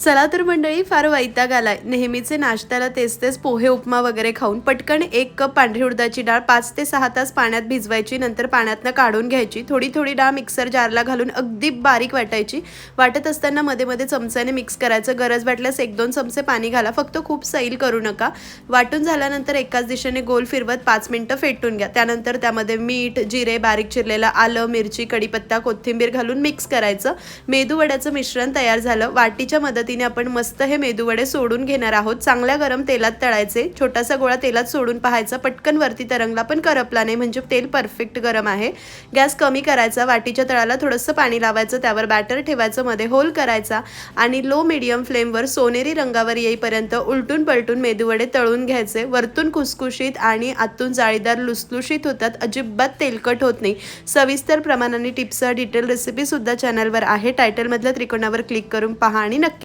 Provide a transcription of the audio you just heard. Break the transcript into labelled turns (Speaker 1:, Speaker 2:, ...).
Speaker 1: चला तर मंडळी फार वैताग आलाय. नेहमीचे नाश्त्याला तेच तेच पोहे उपमा वगैरे खाऊन पटकन एक कप पांढरी उडदाची डाळ पाच ते सहा तास पाण्यात भिजवायची नंतर पाण्यातनं काढून घ्यायची. थोडी थोडी डाळ मिक्सर जारला घालून अगदी बारीक वाटायची. वाटत असताना मध्ये मध्ये चमच्याने मिक्स करायचं. गरज वाटल्यास एक दोन चमचे पाणी घाला. फक्त खूप सैल करू नका. वाटून झाल्यानंतर एकाच दिशेने गोल फिरवत पाच मिनटं फेटून घ्या. त्यानंतर त्यामध्ये मीठ जिरे बारीक चिरलेलं आलं मिरची कढीपत्ता कोथिंबीर घालून मिक्स करायचं. मेदू वड्याचं मिश्रण तयार झालं. वाटीच्या मदत पद्धतीने आपण मस्त हे मेदूवडे सोडून घेणार आहोत. चांगल्या गरम तेलात तळायचे. छोटासा गोळा तेलात सोडून पाहायचा. पटकन वरती तरंगला पण करपला नाही. म्हणजे तेल परफेक्ट गरम आहे. गॅस कमी करायचा. वाटीच्या तळाला थोडंसं पाणी लावायचं. त्यावर बॅटर ठेवायचं. मध्ये होल करायचा. आणि लो मिडियम फ्लेमवर सोनेरी रंगावर येईपर्यंत उलटून पलटून मेदूवडे तळून घ्यायचे. वरतून खुसखुशीत आणि आतून जाळीदार लुसलुशीत होतात. अजिबात तेलकट होत नाही. सविस्तर प्रमाणाने टिप्स डिटेल रेसिपी सुद्धा चॅनलवर आहे. टायटलमधल्या त्रिकोणावर क्लिक करून पहा आणि नक्की